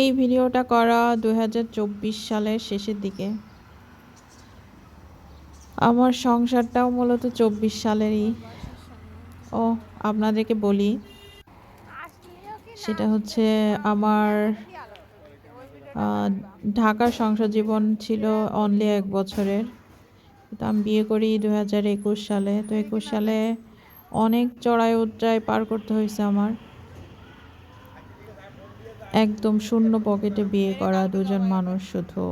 এই ভিডিওটা করা দু হাজার চব্বিশ সালের শেষের দিকে। আমার সংসারটাও মূলত চব্বিশ সালেরই। ও, আপনাদেরকে বলি, সেটা হচ্ছে আমার ঢাকার সংসার জীবন ছিল অনলি এক বছরের। তো আমি বিয়ে করি দু হাজার একুশ সালে। তো একুশ সালে অনেক চড়াই উচ্চাই পার করতে হয়েছে আমার। একদম শূন্য পকেটে বিয়ে করা দুজন মানুষ শুধু।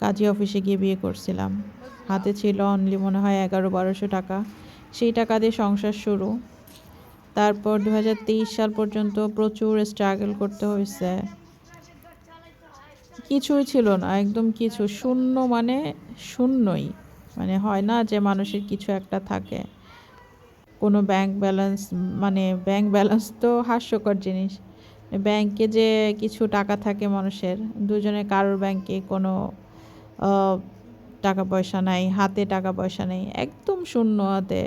কাজী অফিসে গিয়ে বিয়ে করছিলাম। হাতে ছিল অনলি মনে হয় এগারো বারোশো টাকা। সেই টাকা দিয়ে সংসার শুরু। তারপর দু হাজার তেইশ সাল পর্যন্ত প্রচুর স্ট্রাগল করতে হয়েছে। কিছুই ছিল না, একদম কিছু। শূন্য মানে শূন্যই। মানে হয় না যে মানুষের কিছু একটা থাকে। কোনো ব্যাংক ব্যালেন্স মানে ব্যাংক ব্যালেন্স তো হাস্যকর জিনিস। ব্যাংকে যে কিছু টাকা থাকে মানুষের দুজনে কারোর ব্যাংকে কোনো টাকা পয়সা নাই হাতে টাকা পয়সা নেই একদম শূন্য হাতে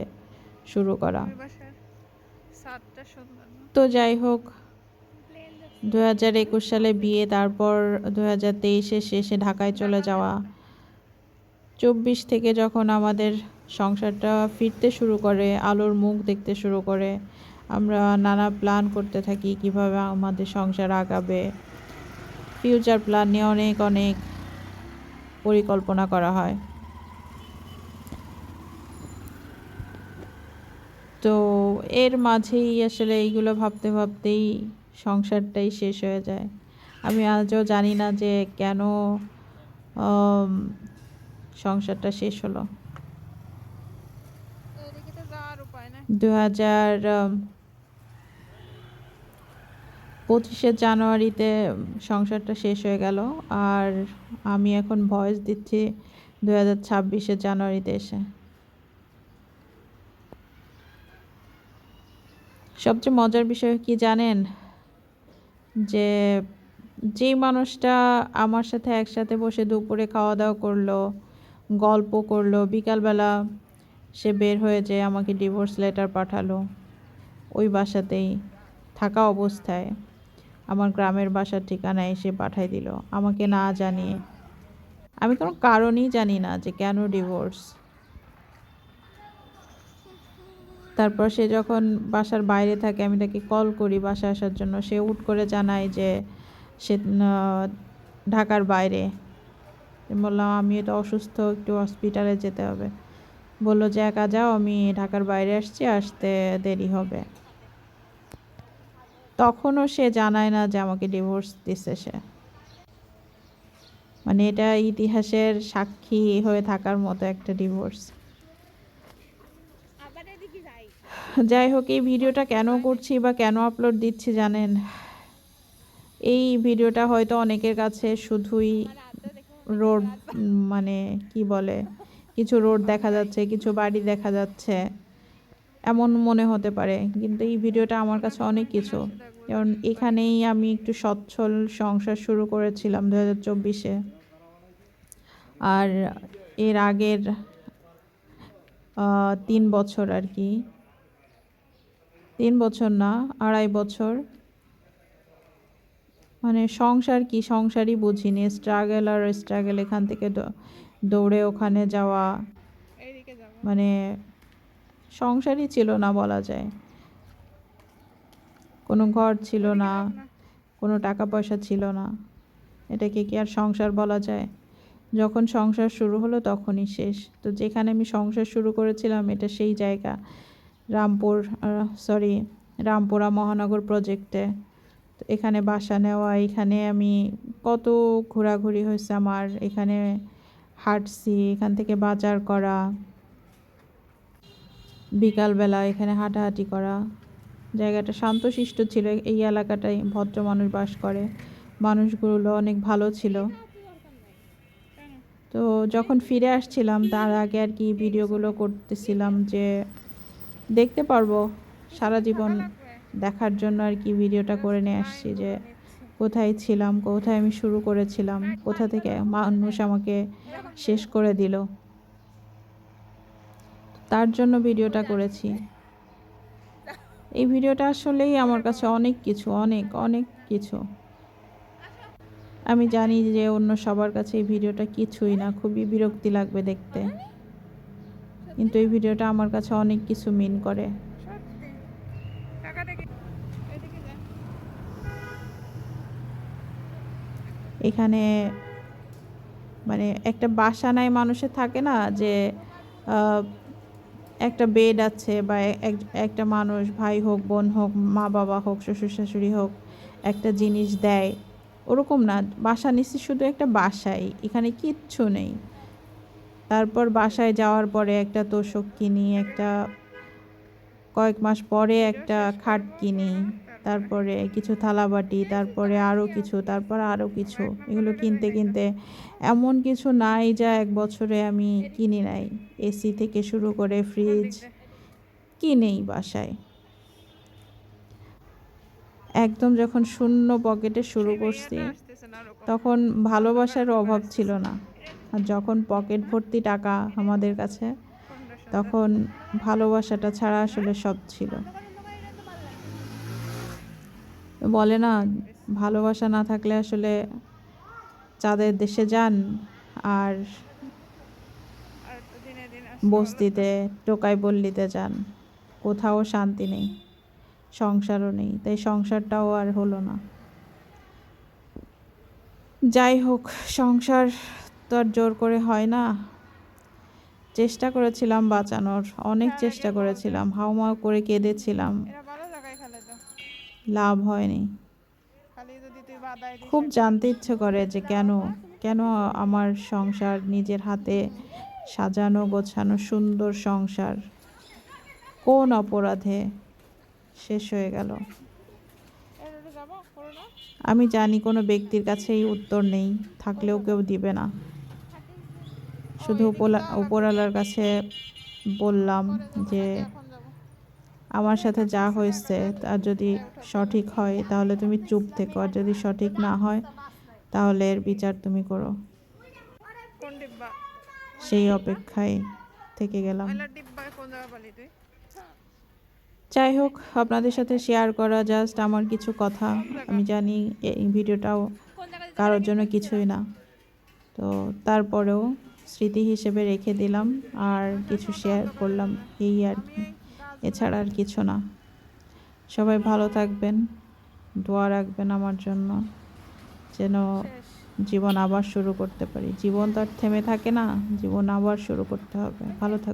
শুরু করা। তো যাই হোক দু হাজার একুশ সালে বিয়ে তারপর দু হাজার শেষে ঢাকায় চলে যাওয়া। চব্বিশ থেকে যখন আমাদের সংসারটা ফিরতে শুরু করে আলোর মুখ দেখতে শুরু করে আমরা নানা প্ল্যান করতে থাকি কীভাবে আমাদের সংসার আগাবে। ফিউচার প্ল্যান নিয়ে অনেক অনেক পরিকল্পনা করা হয়। তো এর মাঝেই আসলে এইগুলো ভাবতে ভাবতেই সংসারটাই শেষ হয়ে যায়। আমি আজও জানি না যে কেন সংসারটা শেষ হলো। দু হাজার পঁচিশে জানুয়ারিতে সংসারটা শেষ হয়ে গেল আর আমি এখন ভয়েস দিচ্ছি দু হাজার ছাব্বিশে জানুয়ারিতে এসে। সবচেয়ে মজার বিষয় কি জানেন? যে যেই মানুষটা আমার সাথে একসাথে বসে দুপুরে খাওয়া দাওয়া করল, গল্প করল, বিকালবেলা সে বের হয়ে যেয়ে আমাকে ডিভোর্স লেটার পাঠালো, ওই বাসাতেই থাকা অবস্থায়। আমার গ্রামের বাসার ঠিকানায় এসে পাঠাই দিল। আমাকে না জানিয়ে। আমি কোনো কারণই জানি না যে কেন ডিভোর্স। তারপর সে যখন বাসার বাইরে থাকে, আমি তাকে কল করি বাসা আসার জন্য। সে উট করে জানায় যে সে ঢাকার বাইরে। বললাম, আমি তো অসুস্থ, একটু হসপিটালে যেতে হবে। বলল যে, একা যাও, আমি ঢাকার বাইরে আসছি, আসতে দেরি হবে। তখনও সে জানায় না যে আমাকে ডিভোর্স দিচ্ছে সে। মানে এটা ইতিহাসের সাক্ষী হয়ে থাকার মতো একটা ডিভোর্স যাই। যাই হোক এই ভিডিওটা কেন করছি বা কেন আপলোড দিচ্ছি জানেন? এই ভিডিওটা হয়তো অনেকের কাছে শুধুই রোড মানে কি বলে? কিছু রোড দেখা যাচ্ছে কিছু বাড়ি দেখা যাচ্ছে। এমন মনে হতে পারে। কিন্তু এই ভিডিওটা আমার কাছে অনেক কিছু। কারণ এখানেই আমি একটু সচ্ছল সংসার শুরু করেছিলাম দু হাজার চব্বিশে। আর এর আগের তিন বছর আর কি। তিন বছর না আড়াই বছর। মানে সংসার কি? সংসারই বুঝিনি। স্ট্রাগল আর স্ট্রাগল এখান থেকে দৌড়ে ওখানে যাওয়া। মানে সংসারই ছিল না বলা যায়। কোনো ঘর ছিল না, কোনো টাকা পয়সা ছিল না। এটাকে কি আর সংসার বলা যায়? যখন সংসার শুরু হলো তখনই শেষ। তো যেখানে আমি সংসার শুরু করেছিলাম, এটা সেই জায়গা। রামপুর সরি রামপুরা মহানগর প্রজেক্টে তো এখানে বাসা নেওয়া, এখানে আমি কত ঘোরাঘুরি হয়েছে আমার। এখানে হাঁটছি, এখান থেকে বাজার করা। বিকালবেলা এখানে হাঁটাহাঁটি করা। জায়গাটা শান্তশিষ্ট ছিল, এই এলাকাটায় ভদ্র মানুষ বাস করে। মানুষগুলো অনেক ভালো ছিল। তো যখন ফিরে আসছিলাম, তার আগে আর কি ভিডিওগুলো করতেছিলাম যে, দেখতে পারব সারা জীবন দেখার জন্য আর কি ভিডিওটা করে নিয়ে আসছি যে, কোথায় ছিলাম, কোথায় আমি শুরু করেছিলাম, কোথা থেকে মানুষ আমাকে শেষ করে দিল। তার জন্য ভিডিওটা করেছি। এই ভিডিওটা আসলেই আমার কাছে অনেক কিছু, অনেক অনেক কিছু। আমি জানি যে অন্য সবার কাছে এই ভিডিওটা কিছুই না, খুবই বিরক্তি লাগবে দেখতে। কিন্তু এই ভিডিওটা আমার কাছে অনেক কিছু মিন করে। এখানে মানে একটা বাসা নাই মানুষের থাকে না যে একটা বেড আছে বা এক- একটা মানুষ, ভাই হোক, বোন হোক, মা বাবা হোক, শ্বশুর শাশুড়ি হোক, একটা জিনিস দেয়। ওরকম না, বাসা নিচ্ছি শুধু একটা বাসাই, এখানে কিচ্ছু নেই। তারপর বাসায় যাওয়ার পরে একটা তোষক কিনি, একটা কয়েক মাস পরে একটা খাট কিনি। তারপরে কিছু থালাবাটি, তারপরে আরও কিছু, তারপর আরও কিছু। এগুলো কিনতে কিনতে এমন কিছু নাই যা এক বছরে আমি কিনি নাই। এসি থেকে শুরু করে ফ্রিজ কিনেই বাসায়। একদম যখন শূন্য পকেটে শুরু করছি, তখন ভালোবাসার অভাব ছিল না। আর যখন পকেট ভর্তি টাকা আমাদের কাছে, তখন ভালোবাসাটা ছাড়া আসলে সব ছিল। বলে না, ভালোবাসা না থাকলে আসলে চাঁদের দেশে যান আর বস্তিতে টোকাই বল্লিতে যান। কোথাও শান্তি নেই, সংসারও নেই, তাই সংসারটাও আর হলো না। যাই হোক, সংসার তো আর জোর করে হয় না। চেষ্টা করেছিলাম বাঁচানোর, অনেক চেষ্টা করেছিলাম হাউমাউ করে কেঁদেছিলাম। লাভ হয়নি। খুব জানতে ইচ্ছে করে যে কেন কেন আমার সংসার নিজের হাতে সাজানো গোছানো সুন্দর সংসার কোন অপরাধে শেষ হয়ে গেল? আমি জানি কোনো ব্যক্তির কাছে এই উত্তর নেই, থাকলেও কেউ দিবে না। শুধু উপরওয়ালার কাছে বললাম যে আমার সাথে যা হয়েছে তা যদি সঠিক হয়, তাহলে তুমি চুপ থেকো। আর যদি সঠিক না হয়, তাহলে এর বিচার তুমি করো। সেই অপেক্ষায় থেকে গেলাম। যাই হোক, আপনাদের সাথে শেয়ার করা জাস্ট আমার কিছু কথা। আমি জানি এই ভিডিওটাও কারোর জন্য কিছুই না। তো তারপরেও স্মৃতি হিসেবে রেখে দিলাম আর কিছু শেয়ার করলাম, এই আর কি। এছাড়া আর কিছু না। সবাই ভালো থাকবেন, দোয়া রাখবেন আমার জন্য, যেন জীবন আবার শুরু করতে পারি। জীবন তো আর থেমে থাকে না, জীবন আবার শুরু করতে হবে। ভালো থাকবেন।